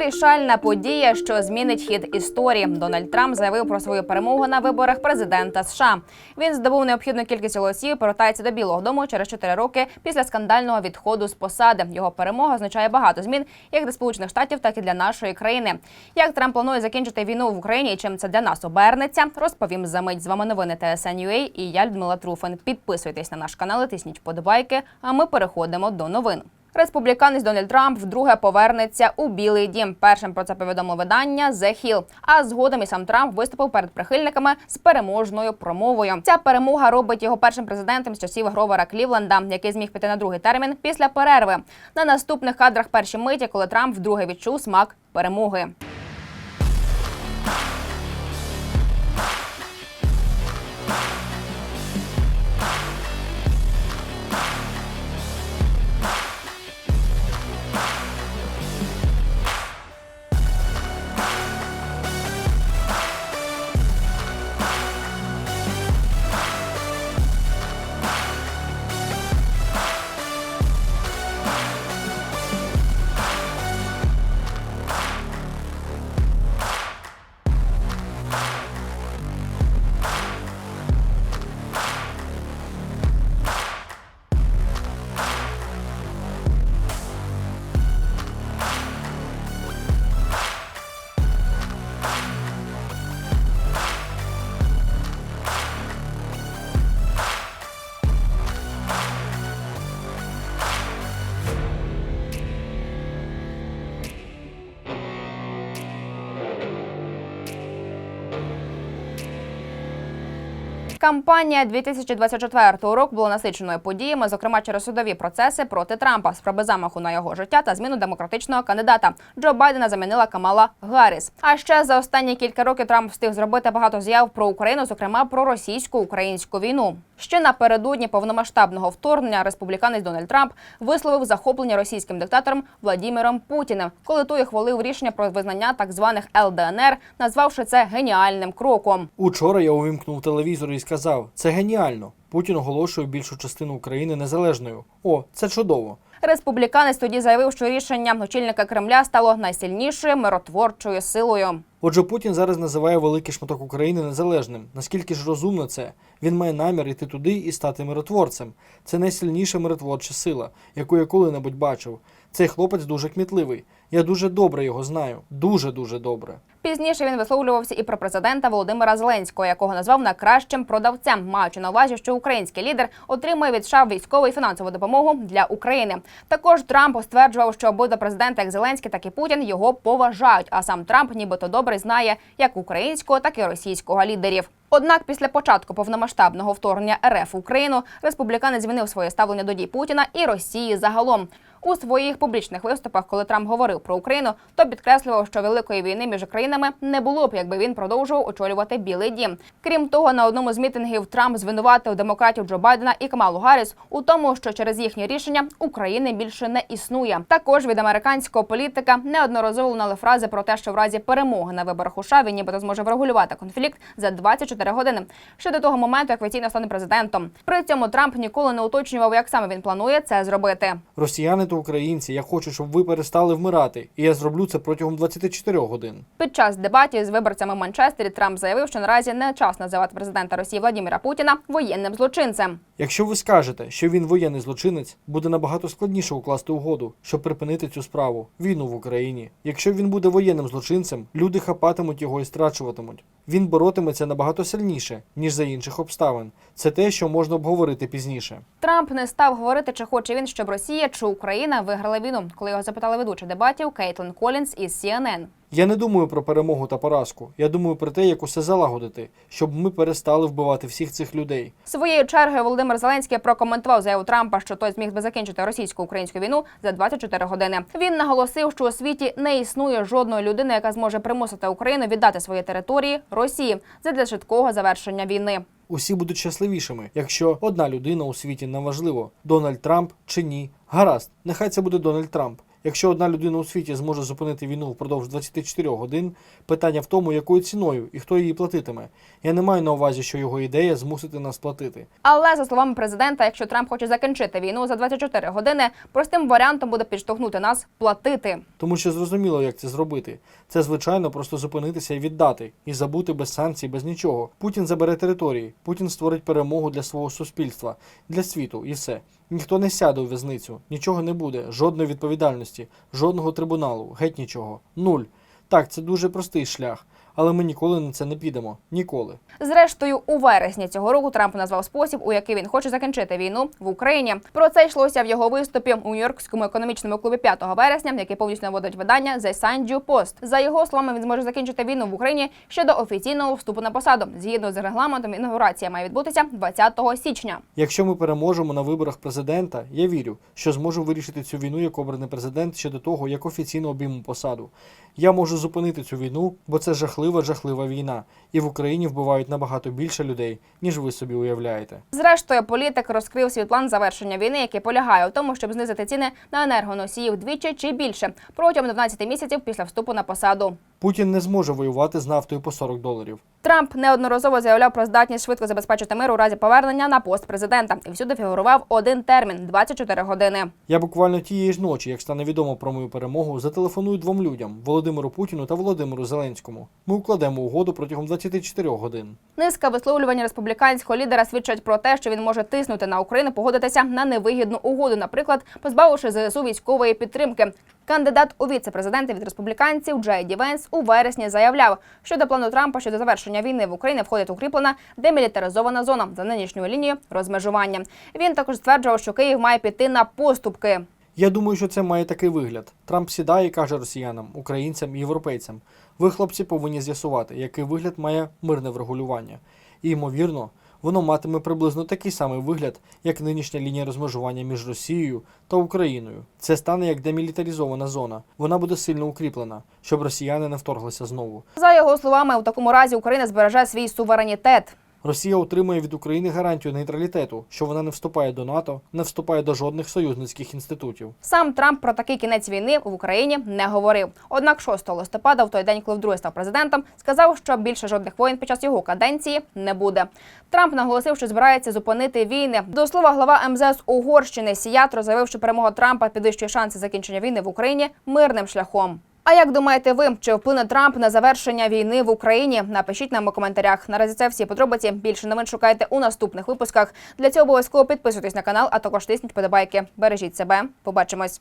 Вирішальна подія, що змінить хід історії. Дональд Трамп заявив про свою перемогу на виборах президента США. Він здобув необхідну кількість голосів. Повертається до Білого Дому через 4 роки після скандального відходу з посади. Його перемога означає багато змін як для сполучених штатів, так і для нашої країни. Як Трамп планує закінчити війну в Україні і чим це для нас обернеться, розповім за мить. З вами новини TSN.UA і я Людмила Труфин. Підписуйтесь на наш канал, тисніть подобайки. А ми переходимо до новин. Республіканець Дональд Трамп вдруге повернеться у Білий Дім. Першим про це повідомило видання The Hill. А згодом і сам Трамп виступив перед прихильниками з переможною промовою. Ця перемога робить його першим президентом з часів Гровера Клівленда, який зміг піти на другий термін після перерви. На наступних кадрах перші миті, коли Трамп вдруге відчув смак перемоги. Кампанія 2024 року була насиченою подіями, зокрема через судові процеси проти Трампа, спроби замаху на його життя та зміну демократичного кандидата. Джо Байдена замінила Камала Гарріс. А ще за останні кілька років Трамп встиг зробити багато заяв про Україну, зокрема про російсько-українську війну. Ще напередодні повномасштабного вторгнення республіканець Дональд Трамп висловив захоплення російським диктатором Владіміром Путіним, коли той хвалив рішення про визнання так званих ЛДНР, назвавши це геніальним кроком. Учора я увімкнув телевізор і сказав: це геніально. Путін оголошує більшу частину України незалежною. О, це чудово. Республіканець тоді заявив, що рішення очільника Кремля стало найсильнішою миротворчою силою. Отже, Путін зараз називає великий шматок України незалежним. Наскільки ж розумно це? Він має намір іти туди і стати миротворцем. Це найсильніша миротворча сила, яку я коли-небудь бачив. Цей хлопець дуже кмітливий. Я дуже добре його знаю. Дуже дуже добре. Пізніше він висловлювався і про президента Володимира Зеленського, якого назвав найкращим продавцем, маючи на увазі, що український лідер отримує від США військову і фінансову допомогу для України. Також Трамп стверджував, що обидва президенти, як Зеленський, так і Путін, його поважають. А сам Трамп, нібито добре знає як українського, так і російського лідерів. Однак, після початку повномасштабного вторгнення РФ в Україну республіканець змінив своє ставлення до дій Путіна і Росії загалом. У своїх публічних виступах, коли Трамп говорив про Україну, то підкреслював, що великої війни між країнами не було б, якби він продовжував очолювати Білий Дім. Крім того, на одному з мітингів Трамп звинуватив демократів Джо Байдена і Камалу Гарріс у тому, що через їхнє рішення України більше не існує. Також від американського політика неодноразово лунали фрази про те, що в разі перемоги на виборах у США нібито зможе врегулювати конфлікт за 24 години. Ще до того моменту, як офіційно стане президентом. При цьому Трамп ніколи не уточнював, як саме він планує це зробити. Росіяни та українці, я хочу, щоб ви перестали вмирати, і я зроблю це протягом 24 годин. Під час дебатів з виборцями в Манчестері Трамп заявив, що наразі не час називати президента Росії Владіміра Путіна воєнним злочинцем. Якщо ви скажете, що він воєнний злочинець, буде набагато складніше укласти угоду, щоб припинити цю справу війну в Україні. Якщо він буде воєнним злочинцем, люди хапатимуть його і страчуватимуть. Він боротиметься набагато сильніше, ніж за інших обставин. Це те, що можна обговорити пізніше. Трамп не став говорити, чи хоче він, щоб Росія чи Україна виграла війну, коли його запитали ведуча дебатів Кейтлін Колінс із CNN. Я не думаю про перемогу та поразку. Я думаю про те, як усе залагодити, щоб ми перестали вбивати всіх цих людей. Своєю чергою Володимир Зеленський прокоментував заяву Трампа, що той зміг би закінчити російсько-українську війну за 24 години. Він наголосив, що у світі не існує жодної людини, яка зможе примусити Україну віддати свої території Росії задля швидкого завершення війни. Усі будуть щасливішими, якщо одна людина у світі неважливо, Дональд Трамп чи ні. Гаразд, нехай це буде Дональд Трамп. Якщо одна людина у світі зможе зупинити війну впродовж 24 годин, питання в тому, якою ціною і хто її платитиме. Я не маю на увазі, що його ідея змусити нас платити. Але за словами президента, якщо Трамп хоче закінчити війну за 24 години, простим варіантом буде підштовхнути нас платити. Тому що зрозуміло, як це зробити. Це звичайно просто зупинитися і віддати, і забути без санкцій, без нічого. Путін забере території, Путін створить перемогу для свого суспільства, для світу, і все. Ніхто не сяде у в'язницю, нічого не буде, жодної відповідальності, жодного трибуналу, геть нічого. Нуль. Так, це дуже простий шлях, але ми ніколи на це не підемо. Ніколи. Зрештою, у вересні цього року Трамп назвав спосіб, у який він хоче закінчити війну в Україні. Про це йшлося в його виступі у Нью-Йоркському економічному клубі 5 вересня, який повністю наводить видання The Sunday Post. За його словами, він зможе закінчити війну в Україні ще до офіційного вступу на посаду. Згідно з регламентом, інаугурація має відбутися 20 січня. Якщо ми переможемо на виборах президента, я вірю, що зможу вирішити цю війну як обраний президент ще до того, як офіційно обійму посаду. Я можу зупинити цю війну, бо це жахлива, жахлива війна, і в Україні вбивають набагато більше людей, ніж ви собі уявляєте. Зрештою, політик розкрив свій план завершення війни, який полягає у тому, щоб знизити ціни на енергоносії вдвічі чи більше протягом 12 місяців після вступу на посаду. Путін не зможе воювати з нафтою по 40 доларів. Трамп неодноразово заявляв про здатність швидко забезпечити мир у разі повернення на пост президента, і всюди фігурував один термін 24 години. Я буквально тієї ж ночі, як стане відомо про мою перемогу, зателефоную двом людям Володимиру Путіну та Володимиру Зеленському. Ми укладемо угоду протягом 24 годин. Низка висловлювань республіканського лідера свідчать про те, що він може тиснути на Україну погодитися на невигідну угоду, наприклад, позбавивши ЗСУ військової підтримки. Кандидат у віце-президенти від республіканців Джей Ді Венс у вересні заявляв, що до плану Трампа щодо завершення війни в Україні входить укріплена демілітаризована зона за нинішньою лінією розмежування. Він також стверджував, що Київ має піти на поступки. Я думаю, що це має такий вигляд. Трамп сідає і каже росіянам, українцям і європейцям: ви, хлопці, повинні з'ясувати, який вигляд має мирне врегулювання. І, ймовірно, воно матиме приблизно такий самий вигляд, як нинішня лінія розмежування між Росією та Україною. Це стане як демілітаризована зона. Вона буде сильно укріплена, щоб росіяни не вторглися знову. За його словами, у такому разі Україна збереже свій суверенітет. Росія отримує від України гарантію нейтралітету, що вона не вступає до НАТО, не вступає до жодних союзницьких інститутів. Сам Трамп про такий кінець війни в Україні не говорив. Однак 6 листопада, в той день, коли вдруге став президентом, сказав, що більше жодних воєн під час його каденції не буде. Трамп наголосив, що збирається зупинити війни. До слова, глава МЗС Угорщини Сіятро заявив, що перемога Трампа підвищує шанси закінчення війни в Україні мирним шляхом. А як думаєте ви, чи вплине Трамп на завершення війни в Україні? Напишіть нам у коментарях. Наразі це всі подробиці. Більше новин шукайте у наступних випусках. Для цього обов'язково підписуйтесь на канал, а також тисніть подобайки. Бережіть себе. Побачимось.